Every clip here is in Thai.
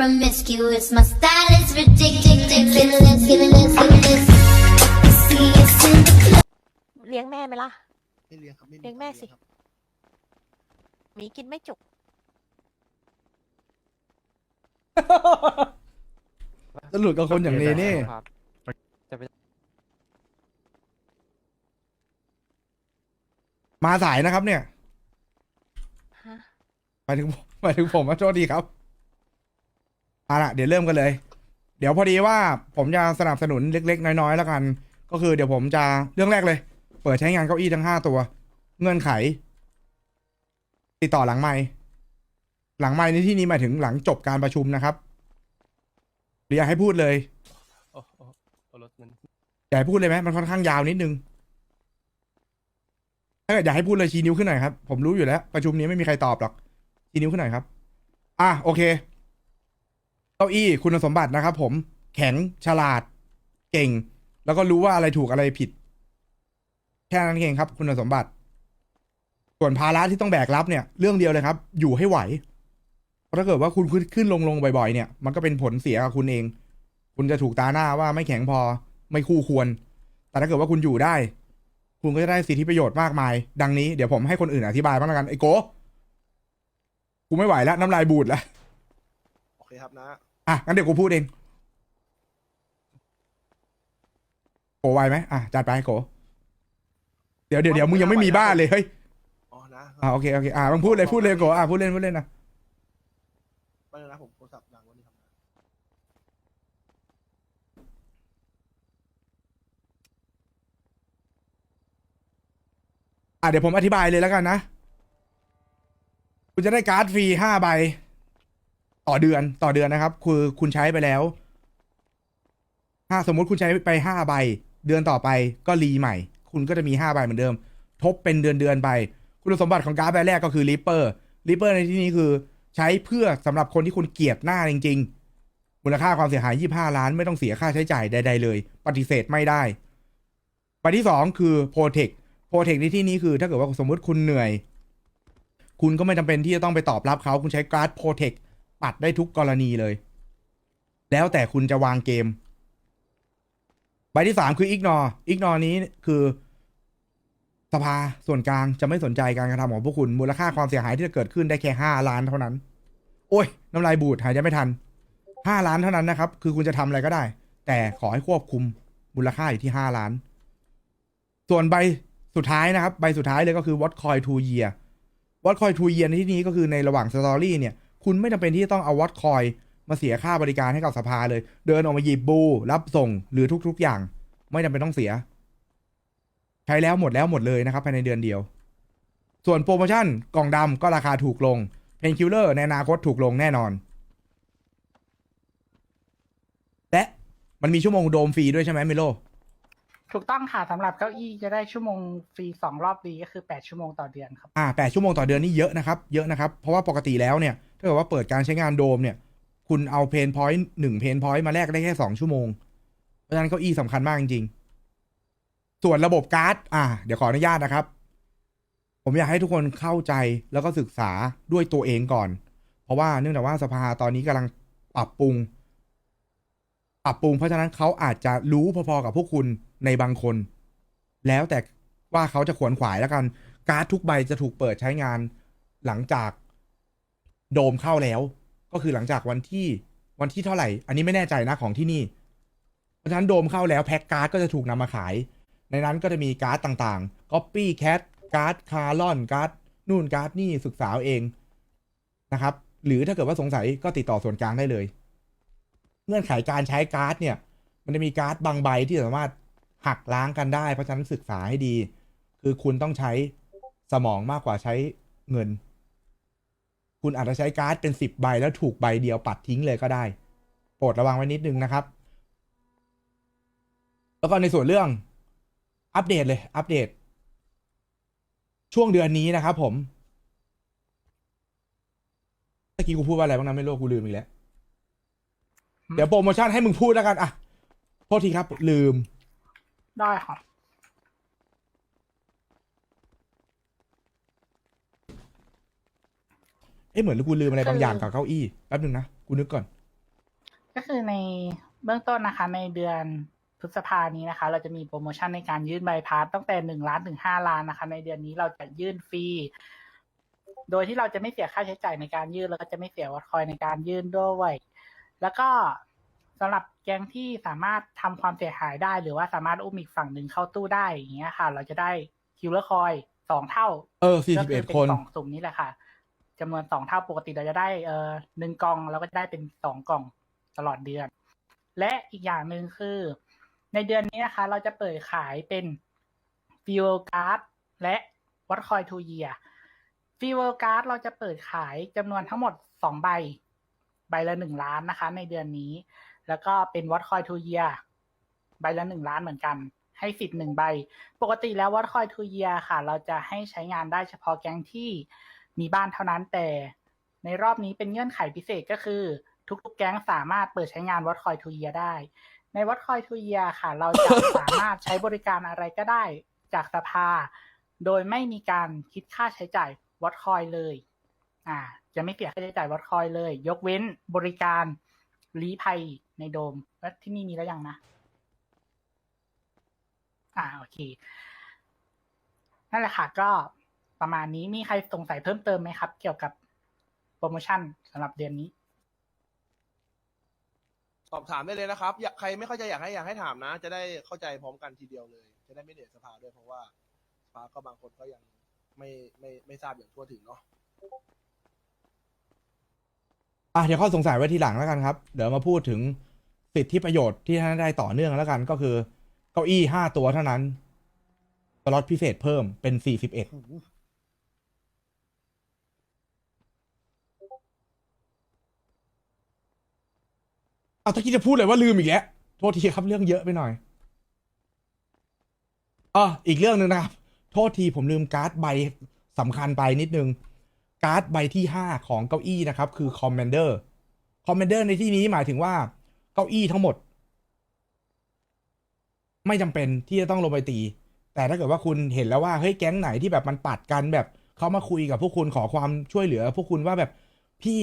promiscuous. My style is ridiculous. Feeling, feeling, feeling. See us in the club. เลี้ยงแม่ไหมล่ะ ไม่เลี้ยงครับไม่เลี้ยงแม่สิ ครับหมีกินไม่จุก จะหลุดกับคนอย่างนี้นี่ ครับจะไปมาสายนะครับเนี่ยฮะ หมายถึงหมายถึงผมว่าโทษดีครับ เอาละเดี๋ยวเริ่มกันเลย เดี๋ยวพอดีว่าผมจะสนับสนุนเล็ก ๆ น้อยๆแล้วกัน ก็คือเดี๋ยวผมจะเรื่องแรกเลย เปิดใช้งานเก้าอี้ทั้งห้าตัว เงื่อนไข ติดต่อหลังไม้หลังไม้ในที่นี้หมายถึงหลังจบการประชุมนะครับหรืออยากให้พูดเลยโอ้โอ้โอ้รถมันอยากให้พูดเลยไหมมันค่อนข้างยาวนิดนึงถ้าเกิดอยากให้พูดเลยชี้นิ้วขึ้นหน่อยครับผมรู้อยู่แล้ว ประชุมนี้ไม่มีใครตอบหรอกชี้นิ้วขึ้นหน่อยครับ อะโอเค เก้าอี้คุณสมบัตินะครับผม แข็งฉลาด เก่ง แล้วก็รู้ว่าอะไรถูกอะไรผิด แค่นั้นเองครับ คุณสมบัติ ส่วนภาระที่ต้องแบกรับเนี่ย เรื่องเดียวเลยครับ อยู่ให้ไหวเพราะถ้าเกิดว่าคุณขึ้นขึ้นลงลงบ่อยๆเนี่ย มันก็เป็นผลเสียกับคุณเอง คุณจะถูกตาหน้าว่าไม่แข็งพอ ไม่คู่ควร แต่ถ้าเกิดว่าคุณอยู่ได้ คุณก็จะได้สิทธิประโยชน์มากมาย ดังนี้เดี๋ยวผมให้คนอื่นอธิบายบ้างแล้วกันไอ้โกกูไม่ไหวแล้วน้ำลายบูดแล้วโอเคครับนะ อะงั้นเดี๋ยวกูพูดเองโกไหวไหมอะจัดไปโกเดี๋ยวเดี๋ยวเดี๋ยวมึงยังไม่มีบ้านเลยเฮ้ยอ๋อนะอะโอเคโอเคอะมึงพูดเลยพูดเลยโกอะพูดเล่นพูดเล่นนะไม่เลยนะผมโทรศัพท์ดังวันนี้ครับนะอะเดี๋ยวผมอธิบายเลยแล้วกันนะคุณจะได้การ์ดฟรีห้าใบ ต่อเดือนต่อเดือนนะครับ คือคุณใช้ไปแล้วถ้าสมมติคุณใช้ไปห้าใบ เดือนต่อไปก็รีใหม่ คุณก็จะมีห้าใบเหมือนเดิม ทบเป็นเดือนเดือนไป คุณสมบัติของการ์ดใบแรกก็คือริปเปอร์ริปเปอร์ในที่นี้คือ ใช้เพื่อสำหรับคนที่คุณเกลียดหน้าจริง ๆ มูลค่าความเสียหาย 25 ล้านไม่ต้องเสียค่าใช้จ่ายใด ๆ เลย ปฏิเสธไม่ได้ใบที่สองคือโปรเทคโปรเทคในที่นี้คือ ถ้าเกิดว่าสมมุติคุณเหนื่อย คุณก็ไม่จำเป็นที่จะต้องไปตอบรับเขาคุณใช้การ์ดโปรเทค ปัดได้ทุกกรณีเลย แล้วแต่คุณจะวางเกม ใบที่สามคือ ignore ignore นี้คือสภาส่วนกลางจะไม่สนใจการกระทำของพวกคุณ มูลค่าความเสียหายที่จะเกิดขึ้นได้แค่ห้าล้านเท่านั้น โอ้ย น้ำลายบูดหายใจไม่ทันห้าล้านเท่านั้นนะครับ คือคุณจะทำอะไรก็ได้ แต่ขอให้ควบคุมมูลค่าอยู่ที่ห้าล้าน ส่วนใบสุดท้ายนะครับ ใบสุดท้ายเลยก็คือ what coin two year what coin To year ในที่นี้ก็คือในระหว่างสตอรี่เนี่ย คุณไม่จำเป็นที่จะต้องเอา what coin มาเสียค่าบริการให้กับสภาเลย เดินออกมาหยิบบู รับส่งหรือทุก ๆ อย่าง ไม่จำเป็นต้องเสีย ใช้แล้วหมดแล้วหมดเลยนะครับภายในเดือนเดียว ส่วนโปรโมชั่นกล่องดำก็ราคาถูกลงเพนคิลเลอร์ในอนาคตถูกลงแน่นอน และมันมีชั่วโมงโดมฟรีด้วยใช่ไหมเมโล ถูกต้องค่ะสำหรับเก้าอี้จะได้ชั่วโมงฟรีสองรอบฟรีก็คือแปดชั่วโมงต่อเดือนครับอ่าแปดชั่วโมงต่อเดือนนี่เยอะนะครับ เยอะนะครับ เพราะว่าปกติแล้วเนี่ย ถ้าเกิดว่าเปิดการใช้งานโดมเนี่ย คุณเอาเพนพอยต์หนึ่งเพนพอยต์มาแลกได้แค่สองชั่วโมง เพราะฉะนั้นเก้าอี้สำคัญมากจริงๆ ส่วนระบบการ์ด อ่า เดี๋ยวขออนุญาตนะครับ ผมอยากให้ทุกคนเข้าใจแล้วก็ศึกษาด้วยตัวเองก่อน เพราะว่าเนื่องจากว่าสภาตอนนี้กำลังปรับปรุง ปรับปรุง เพราะฉะนั้นเขาอาจจะรู้พอๆกับพวกคุณ ในบางคน แล้วแต่ว่าเขาจะขวนขวายแล้วกัน การ์ดทุกใบจะถูกเปิดใช้งานหลังจากโดมเข้าแล้ว ก็คือหลังจากวันที่วันที่เท่าไหร่ อันนี้ไม่แน่ใจนะของที่นี่ เพราะฉะนั้นโดมเข้าแล้วแพ็คการ์ดก็จะถูกนำมาขาย ในนั้นก็จะมีการ์ดต่างๆ Copy Cat การ์ดคาร์ลอนการ์ดนู่นการ์ดนี่ศึกษาเอาเองนะครับ หรือถ้าเกิดว่าสงสัยก็ติดต่อส่วนกลางได้เลย เงื่อนไขการใช้การ์ดเนี่ย มันจะมีการ์ดบางใบที่สามารถ หักล้างกันได้ เพราะฉะนั้นศึกษาให้ดี คือคุณต้องใช้สมองมากกว่าใช้เงิน คุณอาจจะใช้การ์ดเป็นสิบใบแล้วถูกใบเดียวปัดทิ้งเลยก็ได้ โปรดระวังไว้นิดนึงนะครับ แล้วก็ในส่วนเรื่องอัปเดตเลย อัปเดต ช่วงเดือนนี้นะครับผมเมื่อกี้กูพูดว่าอะไรบ้างนะไม่รู้กูลืมอีกแล้ว เดี๋ยวโปรโมชั่นให้มึงพูดแล้วกันอะโทษทีครับลืม ได้ค่ะเอ๊ะเหมือนกูลืมอะไรบางอย่างกับเก้าอี้แป๊บนึงนะกูนึกก่อน ก็คือในเบื้องต้นนะคะ ในเดือนพฤษภานี้นะคะ เราจะมีโปรโมชั่นในการยื่นใบพาสตั้งแต่หนึ่งล้านถึงห้าล้านนะคะ ในเดือนนี้เราจะยื่นฟรีโดยที่เราจะไม่เสียค่าใช้จ่ายในการยื่นแล้วก็จะไม่เสียวัดคอยในการยื่นด้วย แล้วก็ สำหรับแก๊งที่สามารถทำความเสียหายได้ หรือว่าสามารถอุ้มอีกฝั่งหนึ่งเข้าตู้ได้อย่างเงี้ยค่ะ เราจะได้คิวเลอร์คอยสองเท่า เออก็คื41เป็คนกล่องสุ่มนี้แหละค่ะจำนวนสองเท่าปกติเราจะได้เอ่อหนึ่งกล่องเราก็จะได้เป็นสองกล่องตลอดเดือน และอีกอย่างหนึ่งคือ ในเดือนนี้นะคะ เราจะเปิดขายเป็นฟิวการ์ดและวัดคอยทูเยียฟิวการ์ดเราจะเปิดขายจำนวนทั้งหมดสองใบ ใบละหนึ่งล้านนะคะ ในเดือนนี้ แล้วก็เป็นวัดคอยทูเยียใบละหนึ่งล้านเหมือนกัน ให้สิทธิ์หนึ่งใบ ปกติแล้ววัดคอยทูเยียค่ะ เราจะให้ใช้งานได้เฉพาะแก๊งที่มีบ้านเท่านั้นแต่ ในรอบนี้เป็นเงื่อนไขพิเศษก็คือ ทุกๆ แก๊งสามารถเปิดใช้งานวัดคอยทูเยียได้ ในวัดคอยทูเยียค่ะ เราจะสามารถใช้บริการอะไรก็ได้จากสภา โดยไม่มีการคิดค่าใช้จ่ายวัดคอยเลย อ่า จะไม่เสียค่าใช้จ่ายวัดคอยเลย ยกเว้นบริการ ลี้ภัยในโดมแล้วที่นี่มีแล้วยังนะ อ่าโอเค นั่นแหละค่ะ ก็ประมาณนี้มีใครสงสัยเพิ่มเติมไหมครับ เกี่ยวกับโปรโมชั่นสำหรับเดือนนี้ สอบถามได้เลยนะครับ อยากใครไม่เข้าใจอยากให้อยากให้ถามนะ จะได้เข้าใจพร้อมกันทีเดียวเลย จะได้ไม่เหนื่อยสภาด้วยเพราะว่าสภาก็บางคนก็ยังไม่ไม่ไม่ทราบอย่างทั่วถึงเนาะ อะเดี๋ยวข้อสงสัยไว้ทีหลังแล้วกันครับ เดี๋ยวมาพูดถึงสิทธิประโยชน์ที่ท่านได้ต่อเนื่องแล้วกันก็คือ เก้าอี้ห้าตัวเท่านั้นสล็อตพิเศษเพิ่มเป็นสี่สิบเอ็ดเอาตะกี้จะพูดเลยว่าลืมอีกแล้วโทษทีครับเรื่องเยอะไปหน่อยอ๋ออีกเรื่องหนึ่งนะครับ โทษทีผมลืมการ์ดใบสำคัญไปนิดนึง การ์ดใบที่ 5 ของเก้าอี้นะครับ คือ Commander Commander ในที่นี้หมายถึงว่าเก้าอี้ทั้งหมด ไม่จำเป็นที่จะต้องลงไปตี แต่ถ้าเกิดว่าคุณเห็นแล้วว่าเฮ้ยแก๊งไหนที่แบบมันปัดกันแบบเขามาคุยกับพวกคุณขอความช่วยเหลือ พวกคุณว่าแบบพี่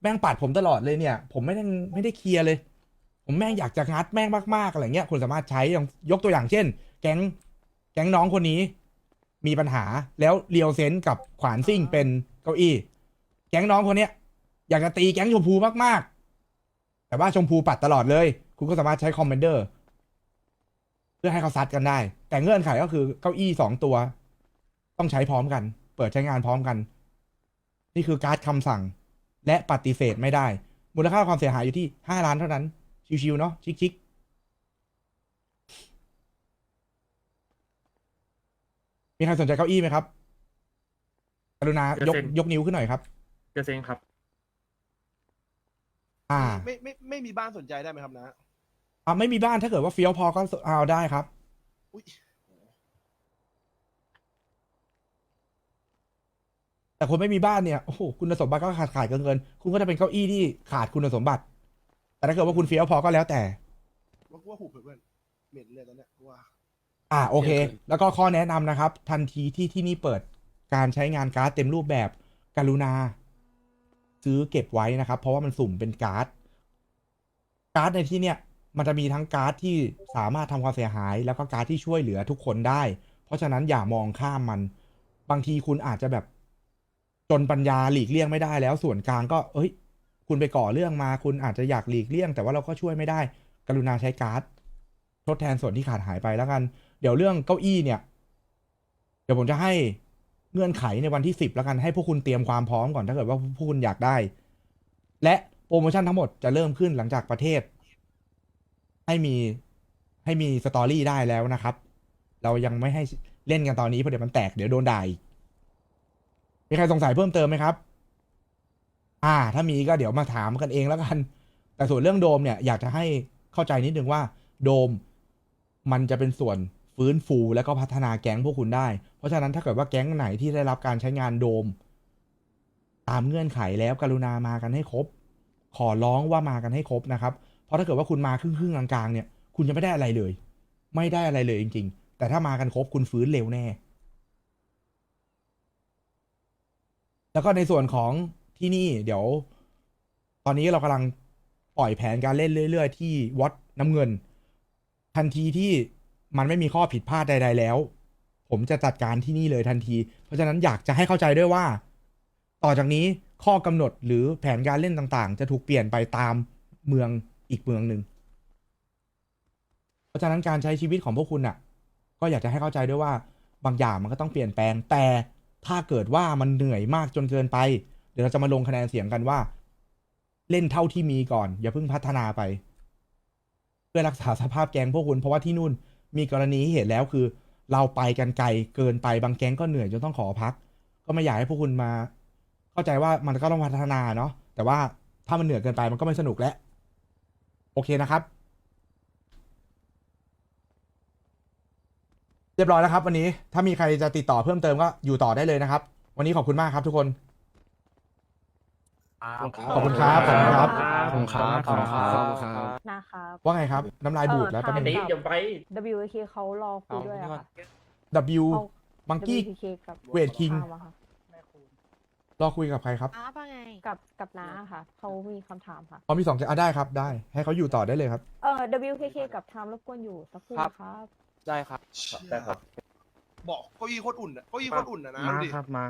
แม่งปัดผมตลอดเลยเนี่ย ผมไม่ได้ไม่ได้เคลียร์เลย ผมแม่งอยากจะงัดแม่งมากๆอะไรเงี้ยคุณสามารถใช้อย่างยกตัวอย่างเช่น แก๊งแก๊งน้องคนนี้มีปัญหาแล้วเรียวเซนกับขวานซิ่งเป็น เก้าอี้ แก๊งน้องคนเนี้ย อยากจะตีแก๊งชมพูมากๆ แต่ว่าชมพูปัดตลอดเลย คุณก็สามารถใช้คอมเมนเดอร์ เพื่อให้เขาซัดกันได้ แต่เงื่อนไขก็คือเก้าอี้สองตัว ต้องใช้พร้อมกัน เปิดใช้งานพร้อมกัน นี่คือการ์ดคำสั่ง และปฏิเสธไม่ได้ มูลค่าความเสียหายอยู่ที่ห้าล้านเท่านั้น ชิวๆเนาะชิคๆมีใครสนใจเก้าอี้ไหมครับ รุณายกยกนิ้วขึ้นหน่อยครับเกษงครับ อ่าไม่ไม่ไม่มีบ้านสนใจได้ไหมครับนะอ่าไม่มีบ้านถ้าเกิดว่าเฟี้ยวพอก็เอาได้ครับ อุ้ยแต่คนไม่มีบ้านเนี่ยโอ้โหคุณสมบัติก็ขาดขาดเกินเกินคุณก็จะเป็นเก้าอี้ที่ขาดคุณสมบัติ แต่ถ้าเกิดว่าคุณเฟี้ยวพอก็แล้วแต่ ว่าว่าหูเพื่อนเหม็นเลยตอนเนี้ยว่า อ่าโอเค แล้วก็ข้อแนะนำนะครับ ทันทีที่ที่นี่เปิด การใช้งานการ์ดเต็มรูปแบบกรุณา ซื้อเก็บไว้นะครับ เพราะว่ามันสุ่มเป็นการ์ดการ์ดในที่เนี่ยมันจะมีทั้งการ์ดที่สามารถทำความเสียหาย แล้วก็การ์ดที่ช่วยเหลือทุกคนได้ เพราะฉะนั้นอย่ามองข้ามมัน บางทีคุณอาจจะแบบจนปัญญาหลีกเลี่ยงไม่ได้แล้วส่วนกลางก็ เอ้ย คุณไปก่อเรื่องมา คุณอาจจะอยากหลีกเลี่ยง แต่ว่าเราก็ช่วยไม่ได้ กรุณาใช้การ์ดทดแทนส่วนที่ขาดหายไปแล้วกัน เดี๋ยวเรื่องเก้าอี้เนี่ย เดี๋ยวผมจะให้ เงื่อนไขในวันที่สิบแล้วกันให้พวกคุณเตรียมความพร้อมก่อนถ้าเกิดว่าพวกคุณอยากได้ และโปรโมชั่นทั้งหมดจะเริ่มขึ้นหลังจากประเทศ ให้มีให้มีสตอรี่ได้แล้วนะครับ เรายังไม่ให้เล่นกันตอนนี้เพราะเดี๋ยวมันแตกเดี๋ยวโดนด่าอีกมีใครสงสัยเพิ่มเติมไหมครับ อ่า ถ้ามีก็เดี๋ยวมาถามกันเองแล้วกัน แต่ส่วนเรื่องโดมเนี่ยอยากจะให้เข้าใจนิดนึงว่า โดมมันจะเป็นส่วนฟื้นฟูและก็พัฒนาแก๊งพวกคุณได้ ราะฉะนั้นถ้าเกิดว่าแก๊งไหนที่ได้รับการใช้งานโดม ตามเงื่อนไขแล้วกรุณามากันให้ครบ ขอร้องว่ามากันให้ครบนะครับ เพราะถ้าเกิดว่าคุณมาครึ่งครึ่งๆกลางๆเนี่ย คุณจะไม่ได้อะไรเลย ไม่ได้อะไรเลยจริง ๆ แต่ถ้ามากันครบคุณฟื้นเร็วแน่ แล้วก็ในส่วนของที่นี่เดี๋ยว ตอนนี้เรากำลังปล่อยแผนการเล่นเรื่อย ๆ ที่วัดน้ำเงิน ทันทีที่มันไม่มีข้อผิดพลาดใด ๆ แล้ว ผมจะจัดการที่นี่เลยทันที เพราะฉะนั้นอยากจะให้เข้าใจด้วยว่า ต่อจากนี้ข้อกำหนดหรือแผนการเล่นต่างๆ จะถูกเปลี่ยนไปตามเมืองอีกเมืองหนึ่งเพราะฉะนั้นการใช้ชีวิตของพวกคุณอะ ก็อยากจะให้เข้าใจด้วยว่าบางอย่างมันก็ต้องเปลี่ยนแปลง แต่ถ้าเกิดว่ามันเหนื่อยมากจนเกินไป เดี๋ยวเราจะมาลงคะแนนเสียงกันว่า เล่นเท่าที่มีก่อน อย่าเพิ่งพัฒนาไป เพื่อรักษาสภาพแกงพวกคุณเพราะว่าที่นู่นมีกรณีที่เห็นแล้วคือ เราไปกันไกลเกินไปบางแก๊งก็เหนื่อยจนต้องขอพัก ก็ไม่อยากให้พวกคุณมา เข้าใจว่ามันก็ต้องพัฒนาเนาะแต่ว่าถ้ามันเหนื่อยเกินไปมันก็ไม่สนุกแล้วโอเคนะครับ เรียบร้อยแล้วครับ วันนี้ถ้ามีใครจะติดต่อเพิ่มเติมก็อยู่ต่อได้เลยนะครับ วันนี้ขอบคุณมากครับทุกคน ขอบคุณครับขอบคุณครับ ขอบคุณครับขอบคุณครับขอบคุณครับ นะครับว่าไงครับ น้ำลายบูดแล้วเอแป๊อบนึงทางอย่าไป WK เขารอคุยด้วยอะค่ะ W เขามังกี้ WK กับเวทคิง ข้ามอะค่ะรอคุยกับใครครับอ้าว่าไง กับกับน้าค่ะเขามีคำถามค่ะอ๋อมีสองอะได้ครับ ได้ ให้เขาอยู่ต่อได้เลยครับ เออ WKK กับไทม์รบกวนอยู่สักครู่นะครับ ได้ครับ ได้ครับ บอกเก้าอี้โคตรอุ่นอะเก้าอี้โคตรอุ่นอะนะมาดูดิครับมา